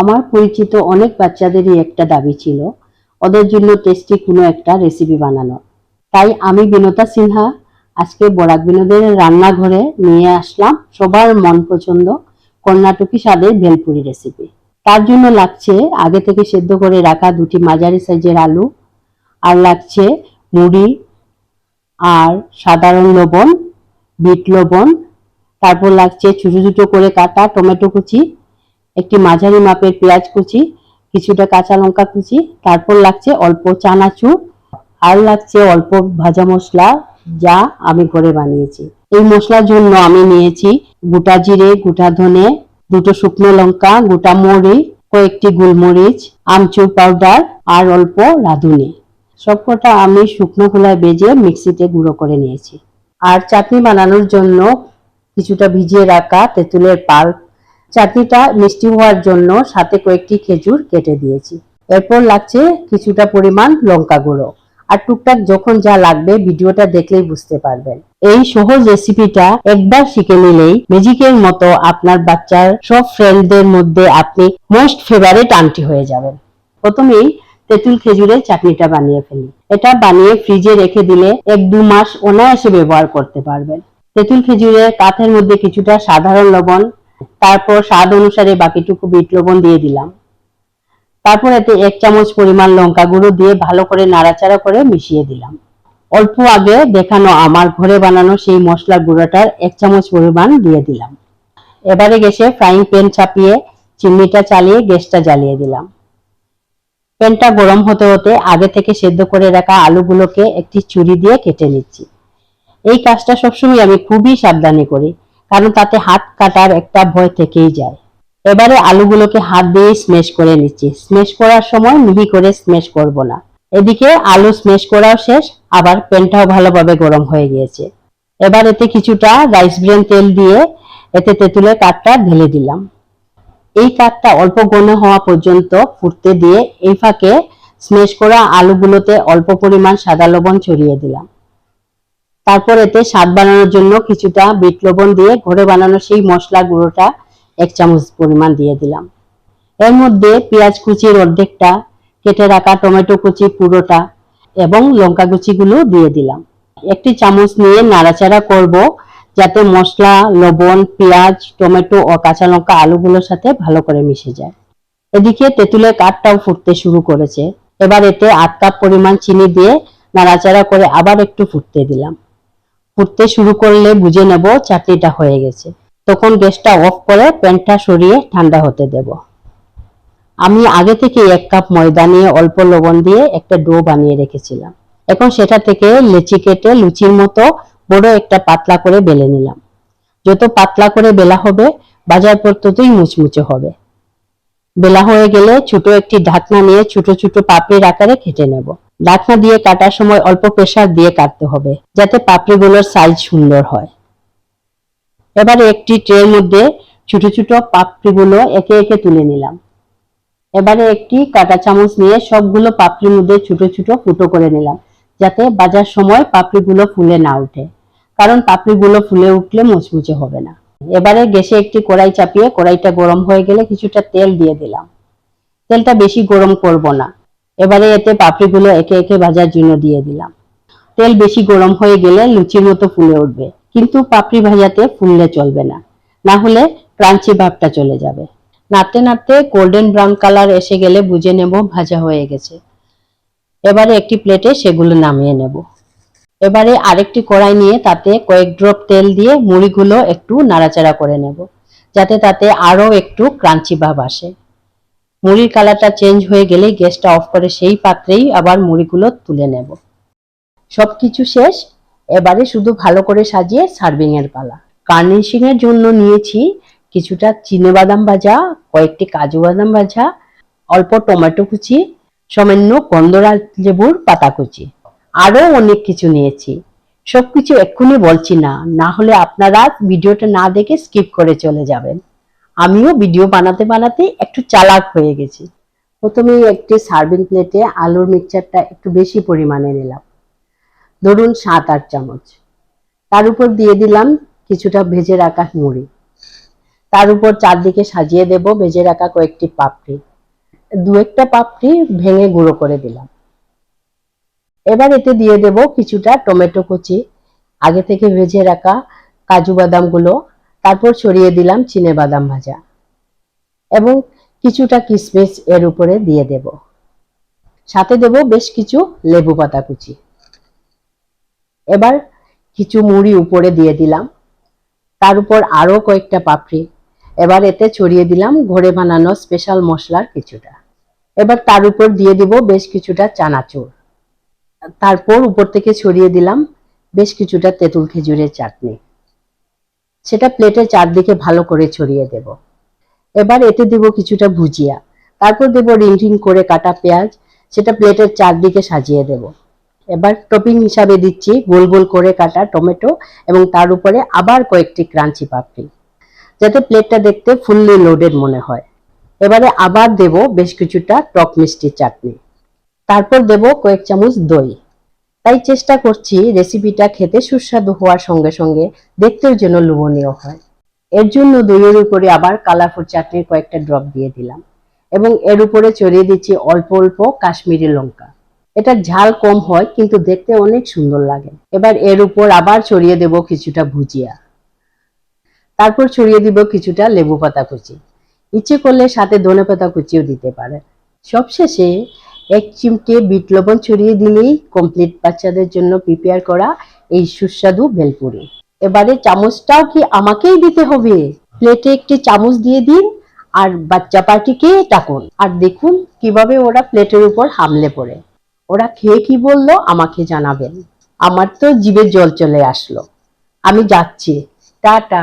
আমার পরিচিত অনেক বাচ্চাদেরই একটা দাবি ছিল, ওদের জন্য টেস্টি কোনো একটা রেসিপি বানানো। তাই আমি বিনতা সিনহা, আজকে বরাক বিনোদের রান্নাঘরে নিয়ে আসলাম সবার মন পছন্দ কর্ণাটকি স্বাদের ভেলপুরি রেসিপি তার জন্য লাগছে আগে থেকে সেদ্ধ করে রাখা দুটি মাঝারি সাইজের আলু, আর লাগছে মুড়ি আর সাধারণ লবণ, বিট লবণ, তারপর লাগছে ছোট ছোট করে কাটা টমেটো কুচি একটি মাঝারি মাপের পেঁয়াজ কুচি, কিছুটা কাঁচা লঙ্কা কুচি, তারপর লাগছে অল্প চানাচুর আর লাগছে অল্প ভাজা মশলা যা আমি ঘরে বানিয়েছি। এই মশলার জন্য আমি নিয়েছি গোটা জিরে, গোটা ধনে, দুটো শুকনো লঙ্কা, গোটা মরি কয়েকটি গোলমরিচ, আমচুর পাউডার, আর অল্প রাঁধুনি। সবকটা আমি শুকনো খোলায় বেজে মিক্সিতে গুঁড়ো করে নিয়েছি। আর চাটনি বানানোর জন্য কিছুটা ভিজিয়ে রাখা তেঁতুলের পাল্প চাটনিটা মিষ্টি হওয়ার জন্য সাথে কয়েকটি খেজুর কেটে দিয়েছি। এরপর লাগছে কিছুটা পরিমাণ লঙ্কা গুঁড়ো। আর টুকটাক যখন যা লাগবে ভিডিওটা দেখলেই বুঝতে পারবেন। এই সহজ রেসিপিটা একবার শিখে নিলেই ম্যাজিকের মতো আপনার বাচ্চার সব ফ্রেন্ডদের মধ্যে আপনি মোস্ট ফেভারিট আন্টি হয়ে যাবেন। প্রথমেই তেঁতুল খেজুরের চাটনিটা বানিয়ে ফেলি। এটা বানিয়ে ফ্রিজে রেখে দিলে এক দু মাস অনায়াসে ব্যবহার করতে পারবেন। তেঁতুল খেজুরের কাঠের মধ্যে কিছুটা সাধারণ লবণ তারপর স্বাদ অনুসারে বাকিটুকু বিট লবণ দিয়ে দিলাম। তারপর এতে এক চামচ পরিমাণ লঙ্কা গুঁড়ো দিয়ে ভালো করে নাড়াচাড়া করে মিশিয়ে দিলাম। অল্প আগে দেখানো আমার ঘরে বানানো সেই মশলা গুঁড়োটার এক চামচ পরিমাণ দিয়ে দিলাম। এবারে গ্যাসে ফ্রাইং প্যান চাপিয়ে চিমনিটা চালিয়ে গ্যাসটা জ্বালিয়ে দিলাম। প্যানটা গরম হতে হতে আগে থেকে সেদ্ধ করে রাখা আলুগুলোকে একটি ছুরি দিয়ে কেটে নিচ্ছি। এই কাজটা সবসময় আমি খুবই সাবধানে করি। কারণ তাতে হাত কাটার একটা ভয় থেকেই যায়। এবারে আলুগুলোকে হাত দিয়ে স্মেশ করে নিচ্ছি। স্মেশ করার সময় মিহি করে স্মেশ করব না। এদিকে আলু স্মেশ করাও শেষ, আবার প্যানটাও ভালোভাবে গরম হয়ে গিয়েছে। এবার এতে কিছুটা রাইস ব্রেন তেল দিয়ে এতে তেঁতুলের কাঠটা ঢেলে দিলাম। এই কাঠটা অল্প ঘন হওয়া পর্যন্ত ফুটতে দিয়ে এই ফাঁকে স্মেশ করা আলুগুলোতে অল্প পরিমাণ সাদা লবণ ছড়িয়ে দিলাম। তারপর এতে স্বাদ বানানোর জন্য কিছুটা বিট লবণ দিয়ে ঘরে বানানো সেই মশলা গুঁড়োটা এক চামচ পরিমাণ দিয়ে দিলাম। এর মধ্যে পেঁয়াজ কুচির অর্ধেকটা, কেটে রাখা টমেটো কুচি পুরোটা এবং লঙ্কা কুচিগুলো দিয়ে দিলাম। একটি চামচ নিয়ে নাড়াচাড়া করব যাতে মশলা, লবণ, পেঁয়াজ, টমেটো ও কাঁচা লঙ্কা আলুগুলোর সাথে ভালো করে মিশে যায়। এদিকে তেঁতুলের কাঠটাও ফুটতে শুরু করেছে। এবার এতে আধ কাপ পরিমাণ চিনি দিয়ে নাড়াচাড়া করে আবার একটু ফুটতে দিলাম। ফুটতে শুরু করলে বুঝে নেব চাটনিটা হয়ে গেছে। তখন গ্যাসটা অফ করে প্যানটা সরিয়ে ঠান্ডা হতে দেব। আমি আগে থেকে এক কাপ ময়দা নিয়ে অল্প লবণ দিয়ে একটা ডো বানিয়ে রেখেছিলাম। এখন সেটা থেকে লেচি কেটে লুচির মতো বড় একটা পাতলা করে বেলে নিলাম। যত পাতলা করে বেলা হবে, বাজার পর ততই মুচমুচে হবে। বেলা হয়ে গেলে ছোট একটি ঢাকনা নিয়ে ছোট ছোট পাপড়ির আকারে কেটে নেব। ঢাকনা দিয়ে কাটার সময় অল্প প্রেসার দিয়ে কাটতে হবে, যাতে পাপড়িগুলোর সাইজ সুন্দর হয়। এবারে একটি ট্রের মধ্যে ছোট ছোট পাপড়িগুলো একে একে তুলে নিলাম। এবারে একটি কাঁটা চামচ নিয়ে সবগুলো পাপড়ির মধ্যে ছোট ছোট ফুটো করে নিলাম, যাতে বাজার সময় পাপড়িগুলো ফুলে না ওঠে কারণ পাপড়িগুলো ফুলে উঠলে মুচমুচে হবে না। এবারে গ্যাসে একটি কড়াই চাপিয়ে কড়াইটা গরম হয়ে গেলে কিছুটা তেল দিয়ে দিলাম। তেলটা বেশি গরম করব না। এবারে এতে পাপড়িগুলো একে একে ভাজার জন্য দিয়ে দিলাম। তেল বেশি গরম হয়ে গেলে লুচির মতো ফুলে উঠবে, কিন্তু পাপড়ি ভাজাতে ফুললে চলবে না। না হলে ক্রাঞ্চি ভাবটা চলে যাবে। নাড়তে নাড়তে গোল্ডেন ব্রাউন কালার এসে গেলে বুঝে নেব ভাজা হয়ে গেছে। এবারে একটি প্লেটে সেগুলো নামিয়ে নেব। এবারে আরেকটি কড়াই নিয়ে তাতে কয়েক ড্রপ তেল দিয়ে মুড়িগুলো একটু নাড়াচাড়া করে নেব, যাতে তাতে আরও একটু ক্রাঞ্চি ভাব আসে। মুড়ির কালারটা চেঞ্জ হয়ে গেলে গ্যাসটা অফ করে সেই পাত্রেই আবার মুড়িগুলো তুলে নেব। সবকিছু শেষ, এবারে শুধু ভালো করে সাজিয়ে সার্ভিং এর পালা। গার্নিশিং এর জন্য নিয়েছি কিছুটা চিনে বাদাম ভাজা, কয়েকটি কাজু বাদাম ভাজা, অল্প টমেটো কুচি, সামান্য গন্ধরাজ লেবুর পাতা কুচি। আরও অনেক কিছু নিয়েছি। সবকিছু এক্ষুনি বলছি না না হলে আপনারা ভিডিওটা না দেখে স্কিপ করে চলে যাবেন। আমিও ভিডিও বানাতে বানাতে একটু চালাক হয়ে গেছি। প্রথমে একটি সার্ভিং প্লেটে আলুর মিক্সচারটা একটু বেশি পরিমাণে নিলাম। ধরুন সাত, আট চামচ। তার উপর দিয়ে দিলাম কিছুটা ভেজে রাখা মুড়ি। তার উপর চারদিকে সাজিয়ে দেব ভেজে রাখা কয়েকটি পাপড়ি। দু একটা পাপড়ি ভেঙে গুঁড়ো করে দিলাম। এবার এতে দিয়ে দেব কিছুটা টমেটো কুচি। আগে থেকে ভেজে রাখা কাজু বাদামগুলো তারপর ছড়িয়ে দিলাম চিনে বাদাম ভাজা। এবং কিছুটা কিশমিশ এর উপরে দিয়ে দেব। সাথে দেব বেশ কিছু লেবু পাতা কুচি। এবার কিছু মুড়ি উপরে দিয়ে দিলাম। তার উপর আরও কয়েকটা পাপড়ি। এবার এতে ছড়িয়ে দিলাম ঘরে বানানো স্পেশাল মশলার কিছুটা। এবার তার উপর দিয়ে দিব বেশ কিছুটা চানাচুর। তারপর উপর থেকে ছড়িয়ে দিলাম বেশ কিছুটা তেঁতুল খেজুরের চাটনি। সেটা প্লেটের চারদিকে ভালো করে ছড়িয়ে দেব। এবার এতে দেব কিছুটা ভুজিয়া। তারপর দেব রিং করে কাটা পেঁয়াজ, সেটা প্লেটের চারদিকে সাজিয়ে দেব। এবার টপিং হিসাবে দিচ্ছি গোল গোল করে কাটা টমেটো এবং তার উপরে আবার কয়েকটি ক্রাঞ্চি পাপড়ি, যাতে প্লেটটা দেখতে ফুললি লোডেড মনে হয়। এবারে আবার দেব বেশ কিছুটা টক মিষ্টি চাটনি। তারপর দেব কয়েক চামচ দই। তাই চেষ্টা করছি রেসিপিটা খেতে সুস্বাদু হওয়ার সঙ্গে সঙ্গে দেখতেও যেন লোভনীয় হয়। এর জন্য দইয়ের উপরে আবার কালারফুল চাটনির কয়েকটা ড্রপ দিয়ে দিলাম এবং এর উপরে ছড়িয়ে দিচ্ছি অল্প অল্প কাশ্মীরি লঙ্কা। এটা ঝাল কম হয় কিন্তু দেখতে অনেক সুন্দর লাগে। এবার এর উপর আবার ছড়িয়ে দেব কিছুটা ভুজিয়া। তারপর ছড়িয়ে দিব কিছুটা লেবু পাতা কুচি। ইচ্ছে করলে সাথে ধনে পাতা কুচিও দিতে পারে সবশেষে এক চিমটে বিট লবণ ছড়িয়ে দিলেই কমপ্লিট বাচ্চাদের জন্য প্রিপেয়ার করা এই সুস্বাদু ভেলপুরি এবারে চামচটাও কি আমাকেই দিতে হবে? প্লেটে একটি চামচ দিয়ে দিন আর বাচ্চা পার্টিকে ডাকুন। আর দেখুন কীভাবে ওরা প্লেটের উপর হামলে পড়ে। ওরা খেয়ে কি বলল আমাকে জানাবেন। আমার তো জিভে জল চলে আসলো। আমি যাচ্ছি। টাটা।